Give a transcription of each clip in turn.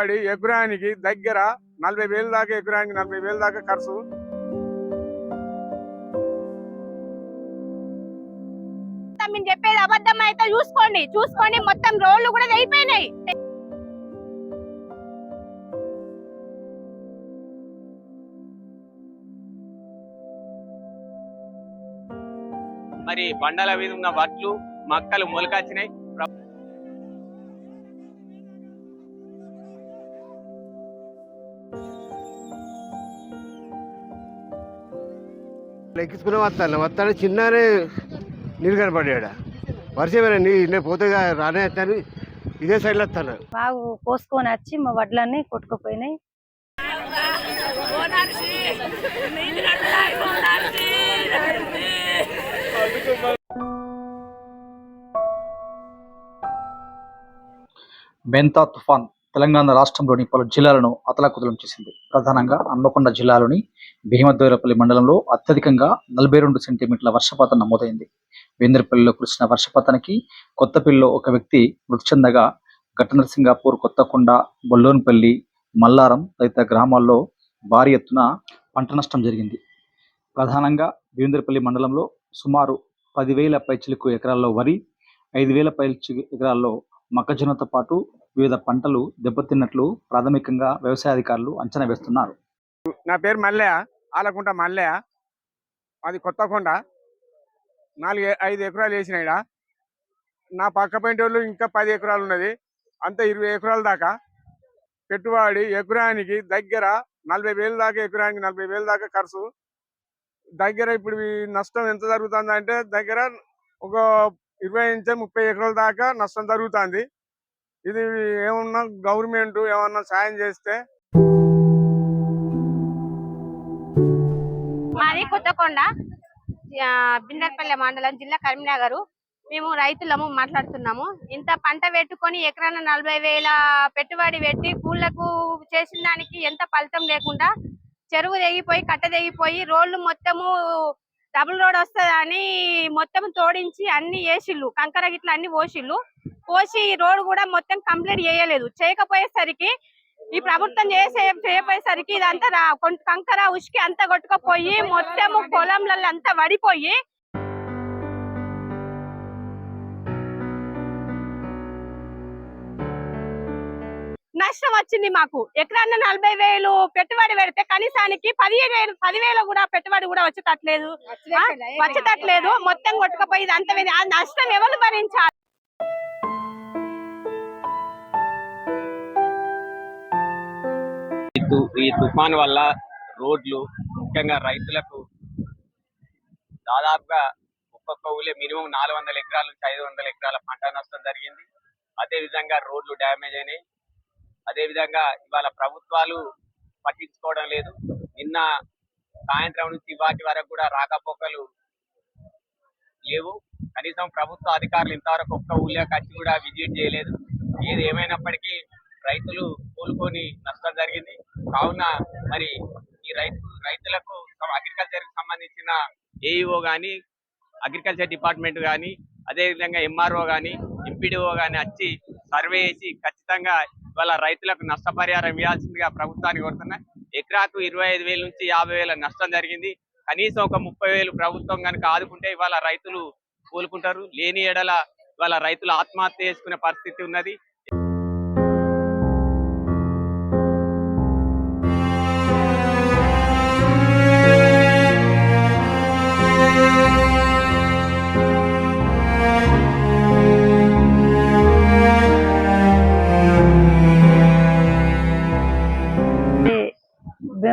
పెట్టుబడి ఎకరానికి దగ్గర నలభై వేలు దాకా ఎకరానికి నలభై వేలు దాకా ఖర్చు. మేము చెప్పేది అబద్ధం అయితే చూసుకోండి. చూసుకోండి మొత్తం రోడ్లు కూడా అయిపోయినాయి. మరి బండల మీద ఉన్న వడ్లు మక్కలు మొలకొచ్చినాయి. ఎక్కించుకుని వస్తాను. వస్తాను చిన్ననే నీళ్ళు కనపడ్డాడు. వర్షమైన నీళ్ళు పోతే రానే వస్తాను. ఇదే సైడ్లో వస్తాను. బాగు పోసుకొని వచ్చి మా వడ్లన్నీ కొట్టుకుపోయినాయి. బెంతా తుఫాన్. తెలంగాణ రాష్ట్రంలోని పలు జిల్లాలను అతలాకుతలం చేసింది. ప్రధానంగా హన్మకొండ జిల్లాలోని భీమద్వైరపల్లి మండలంలో అత్యధికంగా నలభై రెండు సెంటీమీటర్ల వర్షపాతం నమోదైంది. వేంద్రపల్లిలో కురిసిన వర్షపాతానికి కొత్తపల్లిలో ఒక వ్యక్తి మృతి చెందగా ఘటనరసింగాపూర్ కొత్తకొండ బొల్లోన్పల్లి మల్లారం తదితర గ్రామాల్లో భారీ ఎత్తున పంట నష్టం జరిగింది. ప్రధానంగా భీమదేవరపల్లి మండలంలో సుమారు పదివేల పైచిలకు ఎకరాల్లో వరి ఐదు వేల పైచిలుకు ఎకరాల్లో మొక్కజొన్నతో పాటు వివిధ పంటలు దెబ్బతిన్నట్లు ప్రాథమికంగా వ్యవసాయ అధికారులు అంచనా వేస్తున్నారు. నా పేరు మల్లయ్య ఆలకుంట మల్లయ్య. అది కొత్తకొండ. నాలుగు ఐదు ఎకరాలు వేసినాయిడ. నా పక్క పెంటోళ్ళు ఇంకా పది ఎకరాలు ఉన్నది. అంత ఇరవై ఎకరాల దాకా పెట్టుబడి ఎకరానికి దగ్గర నలభై వేలు దాకా ఎకరానికి నలభై వేలు దాకా ఖర్చు. దగ్గర ఇప్పుడు ఈ నష్టం ఎంత జరుగుతుంది అంటే దగ్గర ఒక ఇరవై నుంచి ముప్పై ఎకరాల దాకా నష్టం జరుగుతుంది. ఇది ఏమన్నా గవర్నమెంట్ ఏమన్నా సాయం చేస్తే మాది కొత్తకొండ ఆ, బిందర్పల్లె మండలం జిల్లా కరీంనగర్. మేము రైతులము మాట్లాడుతున్నాము. ఇంత పంట పెట్టుకొని ఎకరాన నలభై వేల పెట్టుబడి పెట్టి కూళ్ళకు చేసిన దానికి ఎంత ఫలితం లేకుండా చెరువు తెగిపోయి కట్ట తెగిపోయి రోడ్లు మొత్తము డబుల్ రోడ్ వస్తుందని మొత్తం తోడించి అన్ని వేసిళ్ళు కంకర గిట్ల అన్ని పోసిళ్ళు. పోసి ఈ రోడ్ కూడా మొత్తం కంప్లీట్ చేయలేదు. చేయకపోయేసరికి ఈ ప్రభుత్వం చేసే చేయపోయేసరికి ఇదంతా కంకర ఉసుకి అంతా కొట్టుకుపోయి మొత్తము పొలంలలో అంతా వడిపోయి నష్టం వచ్చింది మాకు. ఎకరాన్న నలభై వేలు పెట్టుబడి పెడితే కనీసానికి పదిహేను వేలు పదివేలు కూడా పెట్టుబడి కూడా వచ్చేటట్లేదు? వచ్చేటట్లేదు? మొత్తం కొట్టుకుపోయి అంత నష్టం ఎవరు భరించాలి? ఈ తుఫాన్ వల్ల రోడ్లు ముఖ్యంగా రైతులకు దాదాపుగా ఒక్కొక్క ఊళ్ళో మినిమం నాలుగు వందల ఎకరాల నుంచి ఐదు వందల ఎకరాల పంట నష్టం జరిగింది. అదేవిధంగా రోడ్లు డ్యామేజ్ అయినాయి. అదేవిధంగా ఇవాళ ప్రభుత్వాలు పట్టించుకోవడం లేదు. నిన్న సాయంత్రం నుంచి వాటి వరకు కూడా రాకపోకలు లేవు. కనీసం ప్రభుత్వ అధికారులు ఇంతవరకు ఒక్క ఊళ్ళోకి వచ్చి కూడా విజిట్ చేయలేదు. ఏది ఏమైనప్పటికీ రైతులు కోలుకొని నష్టం జరిగింది. కావున మరి ఈ రైతు రైతులకు అగ్రికల్చర్కి సంబంధించిన ఏఈఓ కానీ అగ్రికల్చర్ డిపార్ట్మెంట్ కానీ అదేవిధంగా ఎంఆర్ఓ కానీ ఎంపీడీఓ కానీ వచ్చి సర్వే చేసి ఖచ్చితంగా ఇవాళ రైతులకు నష్టపరిహారం ఇవ్వాల్సిందిగా ప్రభుత్వాన్ని కోరుతున్నా. ఎకరాకు ఇరవై ఐదు వేల నుంచి యాభై వేల నష్టం జరిగింది. కనీసం ఒక ముప్పై వేలు ప్రభుత్వం కనుక ఆదుకుంటే ఇవాళ రైతులు కోలుకుంటారు. లేని ఎడల ఇవాళ రైతులు ఆత్మహత్య చేసుకునే పరిస్థితి ఉన్నది.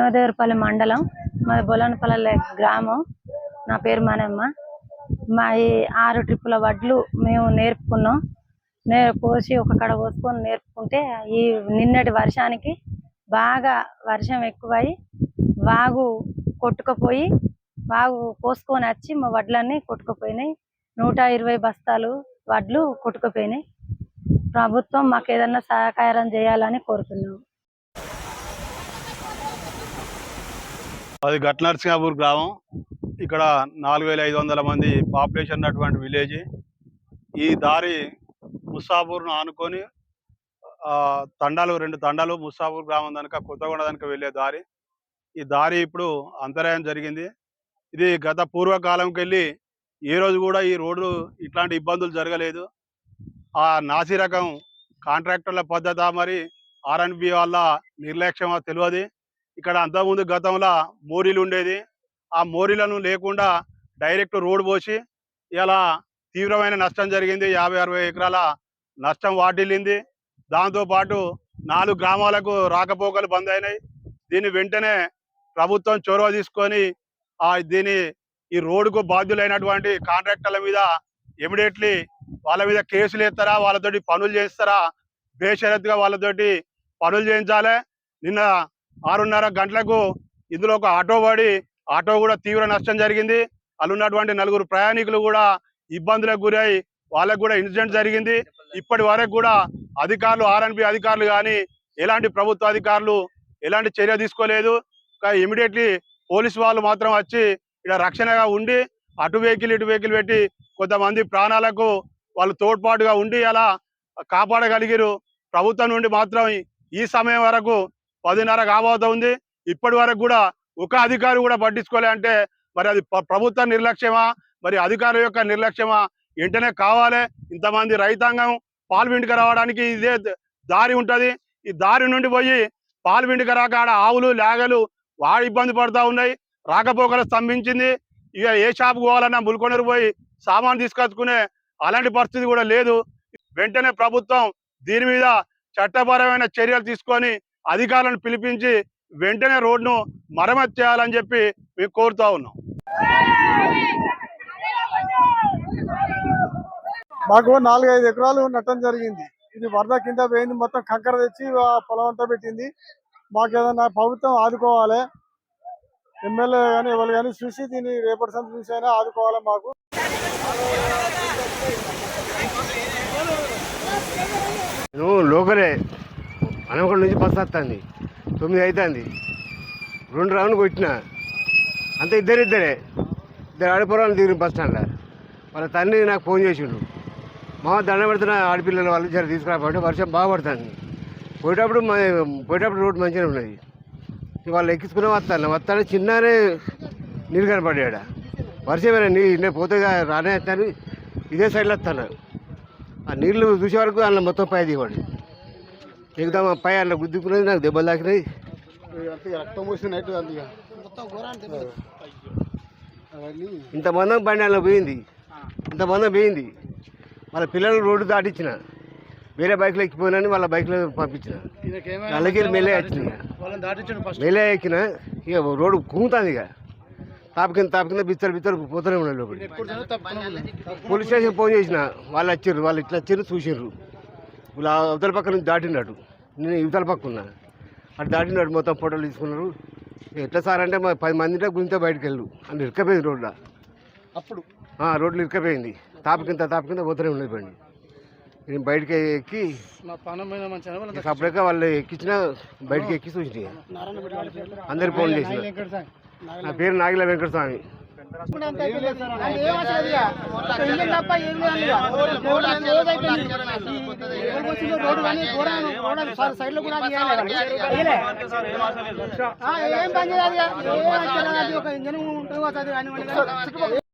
భీమదేవరపల్లి మండలం మాది బొలనపల్లి గ్రామం. నా పేరు మనమ్మ. మా ఈ ఆరు ట్రిప్పుల వడ్లు మేము నేర్పుకున్నాం. నే పోసి ఒక కడ పోసుకొని నేర్పుకుంటే ఈ నిన్నటి వర్షానికి బాగా వర్షం ఎక్కువై వాగు కొట్టుకుపోయి వాగు పోసుకొని వచ్చి మా వడ్లన్నీ కొట్టుకుపోయినాయి. నూట ఇరవై బస్తాలు వడ్లు కొట్టుకుపోయినాయి. ప్రభుత్వం మాకు ఏదన్నా సహకారం చేయాలని కోరుతున్నాం. అది గట్ నరసింహాపూర్ గ్రామం. ఇక్కడ నాలుగు వేల ఐదు వందల మంది పాపులేషన్ ఉన్నటువంటి విలేజ్. ఈ దారి ముస్సాపూర్ను ఆనుకొని ఆ, తండాలు రెండు తండాలు ముస్సాపూర్ గ్రామం దానిక కొత్తగొండ దానిక వెళ్ళే దారి. ఈ దారి ఇప్పుడు అంతరాయం జరిగింది. ఇది గత పూర్వకాలంకి వెళ్ళి ఏ రోజు కూడా ఈ రోడ్డు ఇట్లాంటి ఇబ్బందులు జరగలేదు. ఆ నాసి రకం కాంట్రాక్టర్ల పద్ధత మరి ఆర్ఎన్బి వాళ్ళ నిర్లక్ష్యమో తెలియదు. ఇక్కడ అంతకుముందు గతంలో మోరీలు ఉండేది. ఆ మోరీలను లేకుండా డైరెక్ట్ రోడ్ పోసి ఇలా తీవ్రమైన నష్టం జరిగింది. యాభై అరవై ఎకరాల నష్టం వాటిల్లింది. దాంతో పాటు నాలుగు గ్రామాలకు రాకపోకలు బంద్ అయినాయి. దీని వెంటనే ప్రభుత్వం చొరవ తీసుకొని ఆ దీని ఈ రోడ్డుకు బాధ్యులైనటువంటి కాంట్రాక్టర్ల మీద ఇమీడియట్లీ వాళ్ళ మీద కేసులు ఎత్తారా వాళ్ళతోటి పనులు చేస్తారా? బేషరత్గా వాళ్ళతోటి పనులు చేయించాలి. నిన్న ఆరున్నర గంటలకు ఇందులో ఒక ఆటో పడి ఆటో కూడా తీవ్ర నష్టం జరిగింది. అల్లున్నటువంటి ఉన్నటువంటి నలుగురు ప్రయాణికులు కూడా ఇబ్బందులకు గురై వాళ్ళకు కూడా ఇన్సిడెంట్ జరిగింది. ఇప్పటి వరకు కూడా అధికారులు ఆర్ఎన్బి అధికారులు కానీ ఎలాంటి ప్రభుత్వ అధికారులు ఎలాంటి చర్య తీసుకోలేదు. ఇమీడియట్లీ పోలీస్ వాళ్ళు మాత్రం వచ్చి ఇక్కడ రక్షణగా ఉండి అటు వెహికల్ ఇటు వెహికల్ పెట్టి కొంతమంది ప్రాణాలకు వాళ్ళు తోడ్పాటుగా ఉండి అలా కాపాడగలిగారు. ప్రభుత్వం నుండి మాత్రం ఈ సమయం వరకు పదిన్నర కాబోతుంది ఇప్పటి వరకు కూడా ఒక అధికారి కూడా పట్టించుకోలే అంటే మరి అది ప్రభుత్వ నిర్లక్ష్యమా? మరి అధికారుల యొక్క నిర్లక్ష్యమా? వెంటనే కావాలి. ఇంతమంది రైతాంగం పాల్విండికి రావడానికి ఇదే దారి ఉంటుంది. ఈ దారి నుండి పోయి పాల్విండికి రాక ఆడ ఆవులు లేగలు వాడు ఇబ్బంది పడుతూ ఉన్నాయి. రాకపోకలు స్తంభించింది. ఇక ఏ షాప్కి పోవాలన్నా ములుకొండరు పోయి సామాన్ తీసుకొచ్చుకునే అలాంటి పరిస్థితి కూడా లేదు. వెంటనే ప్రభుత్వం దీని మీద చట్టపరమైన చర్యలు తీసుకొని అధికారులను పిలిపించి వెంటనే రోడ్ను మరమ్మతు చేయాలని చెప్పి మేము కోరుతా ఉన్నాం. మాకు నాలుగైదు ఎకరాలు నట్టం జరిగింది. ఇది వరద కింద పోయింది. మొత్తం కంకర తెచ్చి పొలం అంతా పెట్టింది. మాకు ఏదైనా ప్రభుత్వం ఆదుకోవాలి. ఎమ్మెల్యే కానీ ఎవరు కానీ చూసి దీన్ని రేపటి సంత చూసి అయినా ఆదుకోవాలి మాకు. లోకలే. అనమకొండ నుంచి బస్సు వస్తుంది. తొమ్మిది అవుతుంది రెండు రౌండ్ కొట్టిన. అంత ఇద్దరిద్దరే ఇద్దరు. ఆడిపోరాలు దిగిన బస్ స్టాండ్లో. వాళ్ళ తండ్రి నాకు ఫోన్ చేసిండు. మా దండ పెడుతున్న ఆడపిల్లల వాళ్ళు జర తీసుకురాబట్టి వర్షం బాగా పడుతుంది. పోయేటప్పుడు పోయేటప్పుడు రోడ్డు మంచిగా ఉన్నది. వాళ్ళు ఎక్కించుకునే వస్తాను వస్తాను చిన్ననే నీళ్ళు కనపడ్డాడు? వర్షమైన నీ నేను పోతే రానే వస్తాను ఇదే సైడ్లో వస్తాను ఆ నీళ్ళు చూసే వరకు అందులో మొత్తం పై దిగబడి ఎగుదాం ఆ పై అందులో గుద్దుకున్నది నాకు దెబ్బలు తాకినాయి రక్తం ఇంతమంది బండి అందులో పోయింది. ఇంతమంది పోయింది. వాళ్ళ పిల్లలు రోడ్డు దాటించిన వేరే బైక్లో ఎక్కిపోయినని వాళ్ళ బైక్లో పంపించిన. వాళ్ళకి మెల్లే వచ్చిన మెల్లే ఎక్కిన. ఇక రోడ్డు కుంగుతుంది ఇక. తాప కింద తాప కింద బిత్తరు బిత్తరు పోతూనే ఉన్నాయి లోపలికి. పోలీస్ స్టేషన్ ఫోన్ చేసిన. వాళ్ళు వచ్చారు వాళ్ళు ఇట్లా వచ్చారు చూసారు వీళ్ళు ఆ అవతల పక్క నుంచి దాటినాడు నేను ఇవతల పక్క ఉన్నా. అటు దాటినాడు మొత్తం ఫోటోలు తీసుకున్నారు. ఎట్లా సార్ అంటే మా పది మందితో గుంతే బయటకు వెళ్ళు. అని ఇరకపోయింది రోడ్లో అప్పుడు? రోడ్లు ఇరకపోయింది తాప కింద తాప కింద పోతూనే ఉన్నది బండి. నేను బయటకి ఎక్కి అప్పటికే వాళ్ళు ఎక్కించిన బయటకి ఎక్కి చూసిన అందరు ఫోన్ చేసిన. నా పేరు నాగిల వెంకటస్వామి. సైడ్లో కూడా ఏం పని చేయాలి ఒక ఇంజన్ ఉంటుంది